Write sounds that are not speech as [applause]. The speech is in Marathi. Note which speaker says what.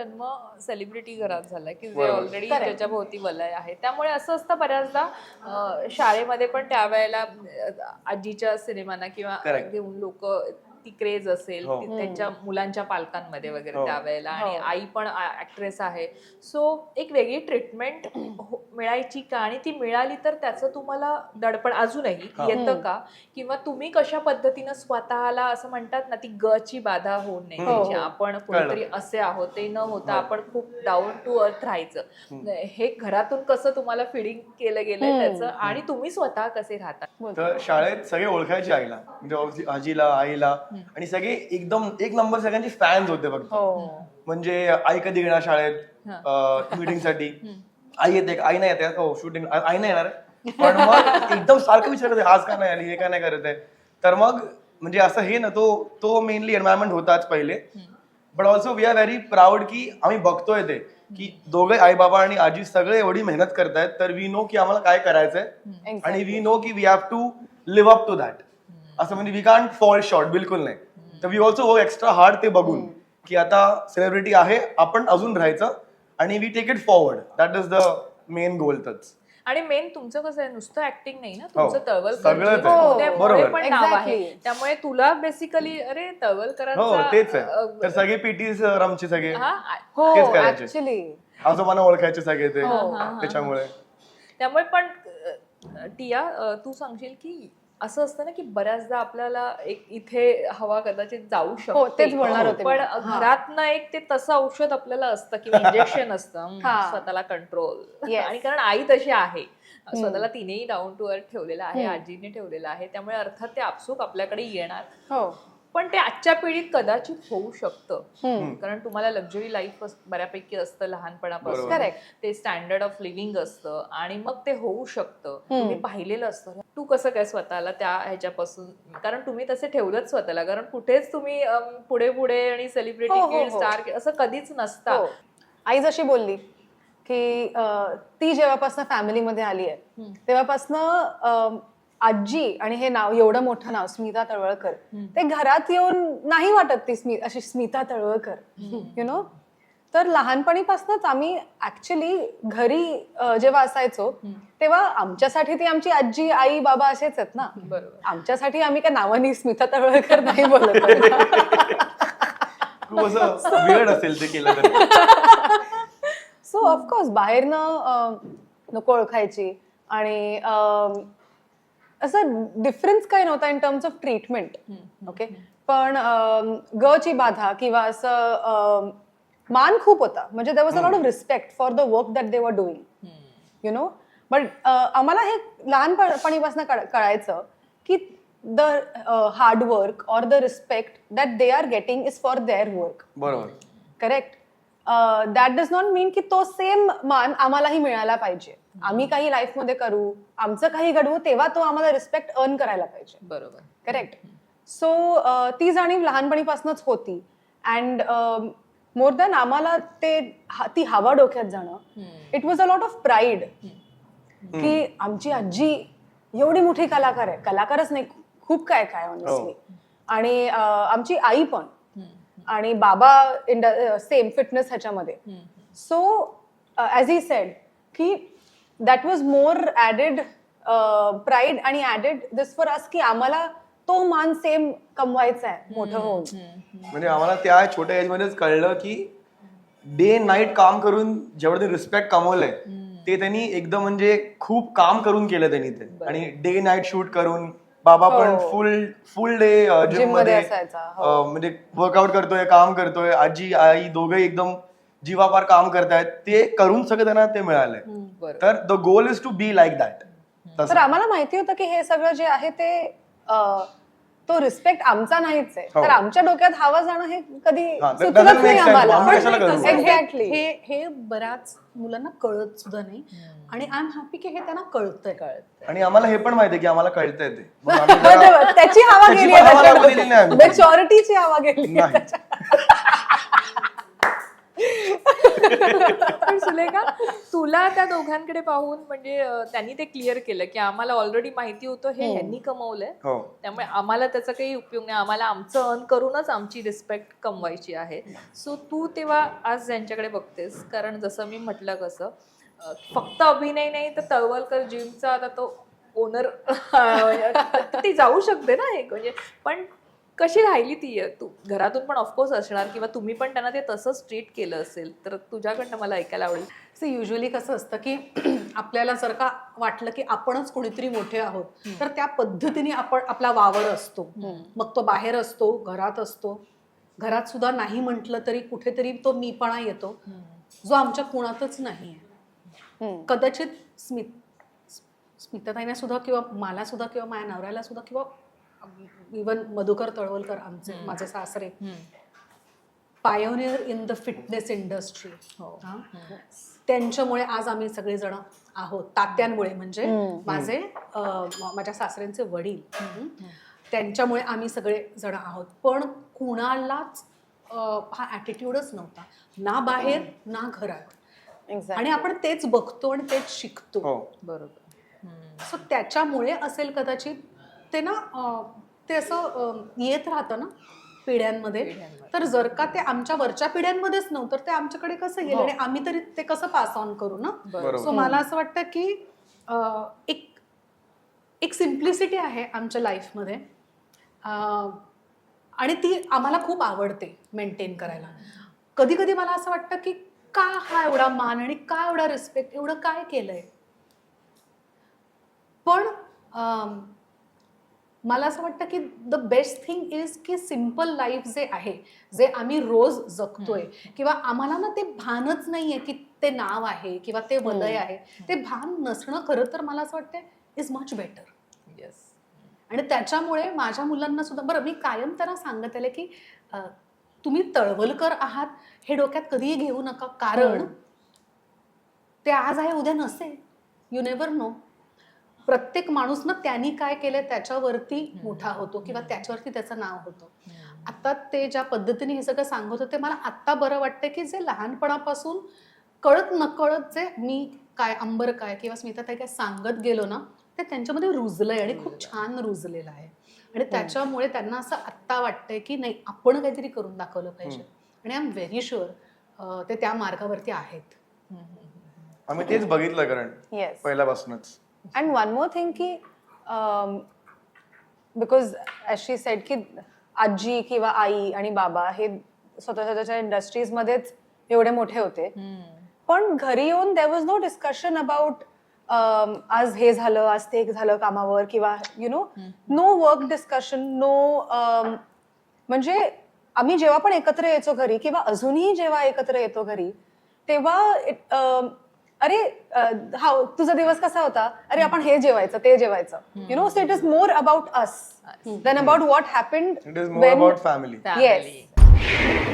Speaker 1: जन्म सेलिब्रिटी घरात झालाय की जे. ऑलरेडी. त्याच्या भोवती वलय आहे त्यामुळे असं असतं बऱ्याचदा शाळेमध्ये पण त्यावेळेला आजीच्या सिनेमांना किंवा. घेऊन लोक ती क्रेज असेल
Speaker 2: हो.
Speaker 1: ती त्यांच्या मुलांच्या पालकांमध्ये वगैरे
Speaker 2: हो.
Speaker 1: त्यावेळेला आणि
Speaker 3: हो.
Speaker 1: आई पण ऍक्ट्रेस आहे. सो एक वेगळी ट्रीटमेंट [clears throat] मिळायची का? आणि ती मिळाली तर त्याचं तुम्हाला दडपण अजूनही
Speaker 2: हा.
Speaker 1: येतं का? किंवा तुम्ही कशा पद्धतीनं स्वतःला असं म्हणतात ना ती गची बाधा होऊ नये.
Speaker 2: हो,
Speaker 3: हो.
Speaker 1: आपण कोणीतरी असे आहोत ते न होता
Speaker 2: हो.
Speaker 1: आपण खूप डाऊन टू अर्थ राहायचं. हे घरातून कसं तुम्हाला फिडिंग केलं
Speaker 3: हम्म.
Speaker 1: त्याचं? आणि तुम्ही स्वतः कसे राहता?
Speaker 2: तर शाळेत सगळे ओळखायचे आईला. म्हणजे आजीला आईला. आणि सगळे एकदम एक नंबर सगळ्यांचे फॅन्स होते फक्त.
Speaker 3: हो.
Speaker 2: म्हणजे आई कधी येणार शाळेत? मीटिंगसाठी [laughs] आई येते? आई नाही येते हो शूटिंग आई नाही येणार? पण मग एकदम सारखं विचारत आज का नाही आली? हे का नाही करत आहे? तर मग म्हणजे असं हे ना तो तो मेनली एन्व्हायरमेंट होताच पहिले. But also we are very proud की आम्ही बघतोय ते. की दोघे आई बाबा आणि आजी सगळे एवढी मेहनत करतायत तर वी नो की आम्हाला काय करायचंय. आणि वी नो की we have to live up to that असं म्हणजे वी कांट फॉल शॉर्ट बिलकुल नाही. तर we also work extra hard ते बघून की आता सेलिब्रिटी आहे आपण अजून राहायचं आणि we take it forward that is the main goal तच.
Speaker 1: आणि मेन तुमचं कसं आहे नुसतं ऍक्टिंग नाही ना?
Speaker 2: हो.
Speaker 1: तुमचं तळवल
Speaker 2: आहे. बरोबर.
Speaker 1: पण नाव आहे. त्यामुळे तुला बेसिकली अरे
Speaker 2: हो
Speaker 1: तळवलकरांचा
Speaker 2: तेच आहे. तर सगळे पीटी सर आमचे सगळे.
Speaker 1: हा
Speaker 3: हो. ऍक्च्युली
Speaker 2: आजोबांना ओळखायचे सगळे ते.
Speaker 1: हा, हा.
Speaker 2: त्याच्यामुळे.
Speaker 1: त्यामुळे पण टिया तू सांगशील की असं असतं ना की बऱ्याचदा आपल्याला एक इथे हवा कदाचित जाऊ
Speaker 3: हो
Speaker 1: शकते
Speaker 3: तेच बोलणार होते
Speaker 1: पण
Speaker 3: मी. हा.
Speaker 1: घरातनं एक ते तसं औषध आपल्याला असतं किंवा [laughs] इंजेक्शन असतं
Speaker 3: हा.
Speaker 1: स्वतःला कंट्रोल. आणि कारण आई तशी आहे स्वतःला तिनेही डाऊन टू अर्थ ठेवलेलं आहे. आजीने ठेवलेलं आहे त्यामुळे अर्थात ते आपसूक आपल्याकडे येणार
Speaker 3: हो
Speaker 1: पण ते आजच्या पिढीत कदाचित होऊ शकतं. कारण तुम्हाला लक्झरी लाईफ बऱ्यापैकी असतं लहानपणापासून. ते स्टँडर्ड ऑफ लिव्हिंग असतं आणि मग ते होऊ शकतं. तुम्ही पाहिलेलं असतं तू कसं काय स्वतःला त्या ह्याच्यापासून कारण तुम्ही तसे ठेवलंच स्वतःला कारण कुठेच तुम्ही पुढे पुढे आणि सेलिब्रिटी
Speaker 3: हो, हो,
Speaker 1: किड
Speaker 3: हो.
Speaker 1: स्टार असं कधीच नसता.
Speaker 3: आई जशी बोलली की ती जेव्हापासून फॅमिलीमध्ये आली आहे. तेव्हापासनं आजी आणि हे नाव एवढं मोठं नाव स्मिता तळवळकर ते घरात येऊन नाही वाटत ती स्मि अशी स्मिता तळवळकर यु नो तर लहानपणीपासूनच आम्ही ऍक्च्युली घरी जेव्हा असायचो तेव्हा आमच्यासाठी ती आमची आजी आई बाबा असेच आहेत ना?
Speaker 1: बरोबर.
Speaker 3: आमच्यासाठी आम्ही काय नावानी स्मिता तळवळकर नाही बोलत.
Speaker 2: असेल ते केलं
Speaker 3: सो ऑफकोर्स बाहेरनं लोक ओळखायची आणि अं, असं डिफरन्स काही नव्हता in terms of treatment okay पण ग ची बाधा किंवा असं मान खूप होता. म्हणजे there was a lot of respect for the work that they were doing you no but आम्हाला हे लहानपणीपासून कळायचं की the hard work or the respect that they are getting is for their work
Speaker 2: बरोबर.
Speaker 3: Correct that does not mean की तो सेम मान आम्हालाही मिळाला पाहिजे. आम्ही काही लाईफमध्ये करू आमचं काही घडवू तेव्हा तो आम्हाला रिस्पेक्ट अर्न करायला पाहिजे.
Speaker 1: बरोबर.
Speaker 3: करेक्ट सो ती जाणीव लहानपणीपासूनच होती. अँड मोर दॅन आम्हाला ते हा- ती हवा डोक्यात जाणं it was a lot of pride की आमची आजी एवढी मोठी कलाकार आहे. कलाकारच नाही खूप काय काय ऑनेस्टली आणि अं, आमची आई पण. आणि बाबा सेम फिटनेस ह्याच्यामध्ये. सो ॲज ही सेड की that was more added pride आणि ॲडेड दिस फॉर अस की आम्हाला तो मान सेम कमवायचा आहे मोठं होऊन.
Speaker 2: म्हणजे आम्हाला त्या छोट्या एज मध्येच कळलं की डे नाईट काम करून जेवढं ते रिस्पेक्ट कमवलंय ते त्यांनी एकदम म्हणजे खूप काम करून केलं त्यांनी ते. आणि डे नाईट शूट करून बाबा पण
Speaker 3: हो.
Speaker 2: फुल फुल डे जिममध्ये
Speaker 3: मध्ये हो.
Speaker 2: अं, म्हणजे वर्कआउट करतोय काम करतोय आजी आई दोघे एकदम जीवापार काम करतायत ते करून सगळं त्यांना ते मिळालंय. तर the goal is to be like that
Speaker 3: तर आम्हाला माहिती होतं की हे सगळं जे आहे ते तो रिस्पेक्ट आमचा नाहीच आहे.
Speaker 2: हो.
Speaker 3: तर आमच्या डोक्यात हवा जाणं हे कधी
Speaker 2: हा,
Speaker 3: नाही. आम्हाला. Exactly.
Speaker 4: हे हे बऱ्याच मुलांना कळत सुद्धा नाही. आणि आय एम हॅपी की हे त्यांना कळतंय.
Speaker 1: कळत
Speaker 2: आणि आम्हाला हे पण माहितीये की आम्हाला कळतंय ते. [laughs]
Speaker 3: त्याची हवा गेली. मेचॉरिटीची हवा गेली
Speaker 2: नाही
Speaker 1: पण सुले सुलेखा तुला त्या दोघांकडे पाहून म्हणजे त्यांनी ते क्लिअर केलं की आम्हाला ऑलरेडी माहिती होतं हे ह्यांनी कमवलंय.
Speaker 5: हो.
Speaker 1: त्यामुळे आम्हाला त्याचा काही उपयोग नाही. आम्हाला आमचं अर्न करूनच आमची रिस्पेक्ट कमवायची आहे. सो तू तेव्हा आज ज्यांच्याकडे बघतेस कारण जसं मी म्हटलं कसं फक्त अभिनय नाही तर तळवलकर जिमचा आता तो ओनर [laughs] ती जाऊ शकते ना एक म्हणजे पण कशी राहिली ती? तू घरातून पण ऑफकोर्स असणार किंवा तुम्ही पण त्यांना ते तसंच ट्रीट केलं असेल तर तुझ्याकडनं मला ऐकायला आवडेल.
Speaker 2: से युजली कसं असतं की [clears throat] आपल्याला जर का वाटलं की आपणच कोणीतरी मोठे आहोत तर त्या पद्धतीने आपण आपला वावर असतो. मग तो बाहेर असतो घरात असतो. घरात सुद्धा नाही म्हटलं तरी कुठेतरी तो मीपणा येतो. जो आमच्या कुणातच नाही आहे. कदाचित स्मित स्मिताताईने सुद्धा किंवा मला सुद्धा किंवा माझ्या नवऱ्याला सुद्धा किंवा इवन मधुकर तळवलकर आमचे माझे सासरे. Pioneer in the fitness industry
Speaker 1: हो.
Speaker 2: त्यांच्यामुळे आज आम्ही सगळेजण आहोत. तात्यांमुळे म्हणजे. माझे माझ्या सासऱ्यांचे वडील. त्यांच्यामुळे आम्ही सगळे जण आहोत. पण कुणालाच हा ॲटिट्यूडच नव्हता. ना बाहेर ना घरात. आणि आपण तेच बघतो आणि तेच शिकतो.
Speaker 5: हो.
Speaker 1: बरोबर.
Speaker 2: सो त्याच्यामुळे असेल कदाचित ते ना ते असं येत राहतं ना पिढ्यांमध्ये. तर जर का ते आमच्या वरच्या पिढ्यांमध्येच नव्हतं तर ते आमच्याकडे कसं गेलं
Speaker 1: हो.
Speaker 2: आणि आम्ही तरी ते कसं पास ऑन करू ना? सो मला असं वाटतं की एक एक सिम्प्लिसिटी आहे आमच्या लाईफमध्ये आणि ती आम्हाला खूप आवडते मेंटेन करायला. कधी कधी मला असं वाटतं की का हा एवढा मान आणि का एवढा रिस्पेक्ट एवढं काय केलंय? पण मला असं वाटतं की द बेस्ट थिंग इज की सिंपल लाईफ जे आहे जे आम्ही रोज जगतोय किंवा आम्हाला ना ते भानच नाहीये की ते नाव आहे किंवा ते वलय आहे. ते भान नसणं खरं तर मला असं वाटतं इज मच बेटर
Speaker 1: येस
Speaker 2: आणि त्याच्यामुळे माझ्या मुलांना सुद्धा बरं मी कायम त्यांना सांगत आले की तुम्ही तळवलकर आहात हे डोक्यात कधीही घेऊ नका. कारण ते आज आहे उद्या नसेल. यू नेवर नो प्रत्येक माणूस ना त्यांनी काय केलंय त्याच्यावरती मोठा होतो किंवा त्याच्यावरती त्याचं नाव होतं. आता ते ज्या पद्धतीने हे सगळं सांगत होते मला आत्ता बरं वाटतं की जे लहानपणापासून कळत नकळत जे मी काय अंबर काय किंवा स्मिता ताई काय सांगत गेलो ना ते त्यांच्यामध्ये रुजलंय आणि खूप छान रुजलेलं आहे. आणि त्याच्यामुळे त्यांना असं आत्ता वाटतंय की नाही आपण काहीतरी करून दाखवलं पाहिजे. आणि आय एम व्हेरी शुअर ते त्या मार्गावरती आहेत.
Speaker 5: आम्ही तेच बघितलं कारण. पहिल्यापासूनच.
Speaker 3: And one more thing की um, because as she said की आजी किंवा आई आणि बाबा हे स्वतः स्वतःच्या इंडस्ट्रीजमध्येच एवढे मोठे होते. पण घरी येऊन there was no discussion about आज हे झालं आज ते झालं कामावर किंवा you know no work discussion no म्हणजे आम्ही जेव्हा पण एकत्र यायचो घरी किंवा अजूनही जेव्हा एकत्र येतो घरी तेव्हा अं, अरे हा तुझा दिवस कसा होता? अरे आपण हे जेवायचं ते जेवायचं. You know so it is more about us than about what happened
Speaker 5: it is more about family
Speaker 3: Yes.